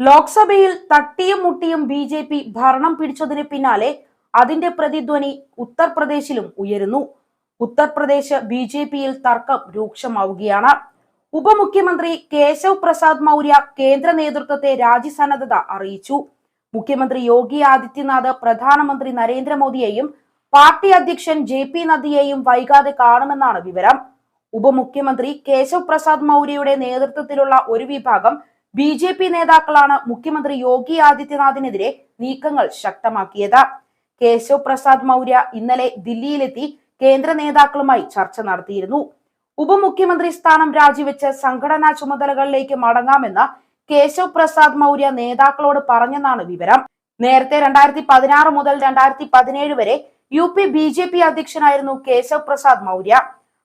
ലോക്സഭയിൽ തട്ടിയും മുട്ടിയും ബി ജെ പി ഭരണം പിടിച്ചതിന് പിന്നാലെ അതിന്റെ പ്രതിധ്വനി ഉത്തർപ്രദേശിലും ഉയരുന്നു. ഉത്തർപ്രദേശ് ബി ജെ പിയിൽ തർക്കം രൂക്ഷമാവുകയാണ്. ഉപമുഖ്യമന്ത്രി കേശവ് പ്രസാദ് മൗര്യ കേന്ദ്ര നേതൃത്വത്തെ രാജ്യസന്നദ്ധത അറിയിച്ചു. മുഖ്യമന്ത്രി യോഗി ആദിത്യനാഥ് പ്രധാനമന്ത്രി നരേന്ദ്രമോദിയെയും പാർട്ടി അധ്യക്ഷൻ ജെ പി നദ്ദയെയും വൈകാതെ കാണുമെന്നാണ് വിവരം. ഉപമുഖ്യമന്ത്രി കേശവ് പ്രസാദ് മൗര്യയുടെ നേതൃത്വത്തിലുള്ള ഒരു വിഭാഗം ബി ജെ പി നേതാക്കളാണ് മുഖ്യമന്ത്രി യോഗി ആദിത്യനാഥിനെതിരെ നീക്കങ്ങൾ ശക്തമാക്കിയത്. കേശവ് പ്രസാദ് മൗര്യ ഇന്നലെ ദില്ലിയിലെത്തി കേന്ദ്ര നേതാക്കളുമായി ചർച്ച നടത്തിയിരുന്നു. ഉപമുഖ്യമന്ത്രി സ്ഥാനം രാജിവെച്ച് സംഘടനാ ചുമതലകളിലേക്ക് മടങ്ങാമെന്ന് കേശവ് പ്രസാദ് മൗര്യ നേതാക്കളോട് പറഞ്ഞെന്നാണ് വിവരം. നേരത്തെ രണ്ടായിരത്തി പതിനാറ് മുതൽ രണ്ടായിരത്തി പതിനേഴ് വരെ U P B J P അധ്യക്ഷനായിരുന്നു കേശവ് പ്രസാദ് മൗര്യ.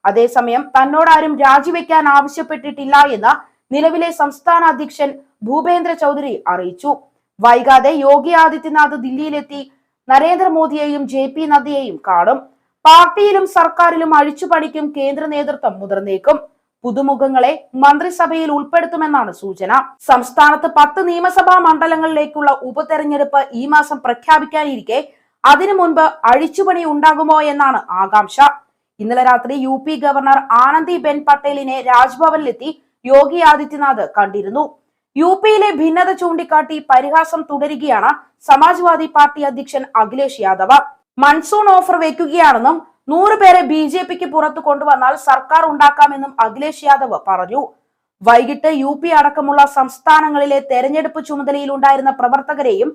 അതേസമയം തന്നോടാരും രാജിവെക്കാൻ ആവശ്യപ്പെട്ടിട്ടില്ല എന്ന് നിലവിലെ സംസ്ഥാന അധ്യക്ഷൻ ഭൂപേന്ദ്ര ചൗധരി അറിയിച്ചു. വൈകാതെ യോഗി ആദിത്യനാഥ് ദില്ലിയിലെത്തി നരേന്ദ്രമോദിയെയും ജെ പി നദ്ദയെയും കാണും. പാർട്ടിയിലും സർക്കാരിലും അഴിച്ചുപണിക്കും കേന്ദ്ര നേതൃത്വം മുതിർന്നേക്കും. പുതുമുഖങ്ങളെ മന്ത്രിസഭയിൽ ഉൾപ്പെടുത്തുമെന്നാണ് സൂചന. സംസ്ഥാനത്ത് പത്ത് നിയമസഭാ മണ്ഡലങ്ങളിലേക്കുള്ള ഉപതെരഞ്ഞെടുപ്പ് ഈ മാസം പ്രഖ്യാപിക്കാനിരിക്കെ അതിനു മുൻപ് അഴിച്ചുപണി ഉണ്ടാകുമോ എന്നാണ് ആകാംക്ഷ. ഇന്നലെ രാത്രി യു ഗവർണർ ആനന്ദിബെൻ പട്ടേലിനെ രാജ്ഭവനിലെത്തി യോഗി ആദിത്യനാഥ് കണ്ടിരുന്നു. യു പിയിലെ ഭിന്നത ചൂണ്ടിക്കാട്ടി പരിഹാസം തുടരുകയാണ് സമാജ്വാദി പാർട്ടി അധ്യക്ഷൻ അഖിലേഷ് യാദവ്. മൺസൂൺ ഓഫർ വെക്കുകയാണെന്നും നൂറ് പേരെ ബി ജെ പിക്ക് പുറത്തു കൊണ്ടുവന്നാൽ സർക്കാർ ഉണ്ടാക്കാമെന്നും അഖിലേഷ് യാദവ് പറഞ്ഞു. വൈകിട്ട് യു പി അടക്കമുള്ള സംസ്ഥാനങ്ങളിലെ തെരഞ്ഞെടുപ്പ് ചുമതലയിലുണ്ടായിരുന്ന പ്രവർത്തകരെയും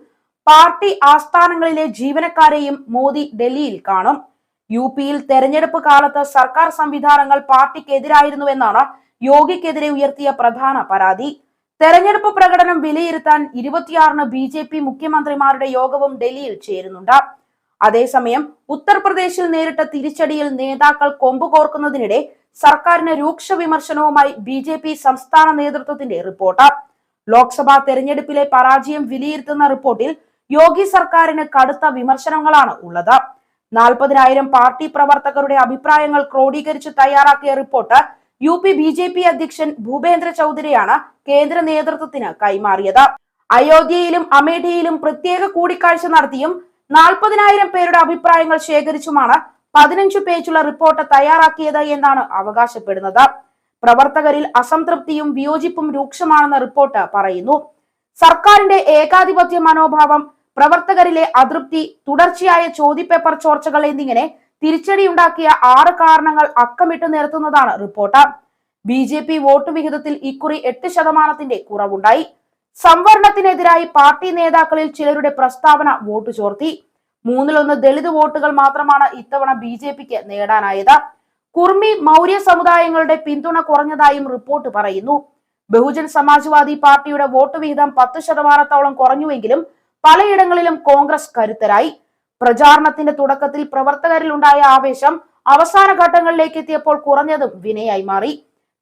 പാർട്ടി ആസ്ഥാനങ്ങളിലെ ജീവനക്കാരെയും മോദി ഡൽഹിയിൽ കാണും. യു പിയിൽ തെരഞ്ഞെടുപ്പ് കാലത്ത് സർക്കാർ സംവിധാനങ്ങൾ പാർട്ടിക്കെതിരായിരുന്നുവെന്നാണ് യോഗിക്കെതിരെ ഉയർത്തിയ പ്രധാന പരാതി. തെരഞ്ഞെടുപ്പ് പ്രകടനം വിലയിരുത്താൻ ഇരുപത്തിയാറിന് ബി ജെ പി മുഖ്യമന്ത്രിമാരുടെ യോഗവും ഡൽഹിയിൽ ചേരുന്നുണ്ട്. അതേസമയം ഉത്തർപ്രദേശിൽ നേരിട്ട തിരിച്ചടിയിൽ നേതാക്കൾ കൊമ്പുകോർക്കുന്നതിനിടെ സർക്കാരിന് രൂക്ഷ വിമർശനവുമായി ബി ജെ പി സംസ്ഥാന നേതൃത്വത്തിന്റെ റിപ്പോർട്ട്. ലോക്സഭാ തെരഞ്ഞെടുപ്പിലെ പരാജയം വിലയിരുത്തുന്ന റിപ്പോർട്ടിൽ യോഗി സർക്കാരിന് കടുത്ത വിമർശനങ്ങളാണ് ഉള്ളത്. നാൽപ്പതിനായിരം പാർട്ടി പ്രവർത്തകരുടെ അഭിപ്രായങ്ങൾ ക്രോഡീകരിച്ച് തയ്യാറാക്കിയ report U P B J P അധ്യക്ഷൻ ഭൂപേന്ദ്ര ചൗധരിയാണ് കേന്ദ്ര നേതൃത്വത്തിന് കൈമാറിയത്. അയോധ്യയിലും അമേഠിയിലും പ്രത്യേക കൂടിക്കാഴ്ച നടത്തിയും നാൽപ്പതിനായിരം പേരുടെ അഭിപ്രായങ്ങൾ ശേഖരിച്ചുമാണ് പതിനഞ്ചു പേജുള്ള റിപ്പോർട്ട് തയ്യാറാക്കിയത് എന്നാണ് അവകാശപ്പെടുന്നത്. പ്രവർത്തകരിൽ അസംതൃപ്തിയും വിയോജിപ്പും രൂക്ഷമാണെന്ന് റിപ്പോർട്ട് പറയുന്നു. സർക്കാരിന്റെ ഏകാധിപത്യ മനോഭാവം പ്രവർത്തകരിലെ അതൃപ്തി തുടർച്ചയായ ചോദ്യപേപ്പർ ചോർച്ചകൾ എന്നിങ്ങനെ തിരിച്ചടിയുണ്ടാക്കിയ ആറ് കാരണങ്ങൾ അക്കമിട്ട് നിരത്തുന്നതാണ് report. B J P vote വിഹിതത്തിൽ ഇക്കുറി എട്ട് ശതമാനത്തിന്റെ കുറവുണ്ടായി. സംവരണത്തിനെതിരായി പാർട്ടി നേതാക്കളിൽ ചിലരുടെ പ്രസ്താവന വോട്ട് ചോർത്തി. മൂന്നിലൊന്ന് ദളിത് വോട്ടുകൾ മാത്രമാണ് ഇത്തവണ ബി ജെ പിക്ക് നേടാനായത്. കുർമി മൗര്യ സമുദായങ്ങളുടെ പിന്തുണ കുറഞ്ഞതായും റിപ്പോർട്ട് പറയുന്നു. ബഹുജൻ സമാജ്വാദി പാർട്ടിയുടെ വോട്ട് വിഹിതം പത്ത് ശതമാനത്തോളം കുറഞ്ഞുവെങ്കിലും പലയിടങ്ങളിലും കോൺഗ്രസ് കരുത്തരായി. പ്രചാരണത്തിന്റെ തുടക്കത്തിൽ പ്രവർത്തകരിൽ ഉണ്ടായ ആവേശം അവസാന ഘട്ടങ്ങളിലേക്ക് എത്തിയപ്പോൾ കുറഞ്ഞതും വിനയായി മാറി.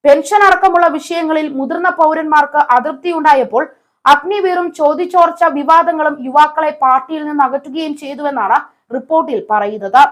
പെൻഷൻ അടക്കമുള്ള വിഷയങ്ങളിൽ മുതിർന്ന പൗരന്മാർക്ക് അതൃപ്തി ഉണ്ടായപ്പോൾ അഗ്നിവീറും ചോദിച്ചോർച്ച വിവാദങ്ങളും യുവാക്കളെ പാർട്ടിയിൽ നിന്ന് അകറ്റുകയും ചെയ്തുവെന്നാണ് റിപ്പോർട്ടിൽ പറയുന്നത്.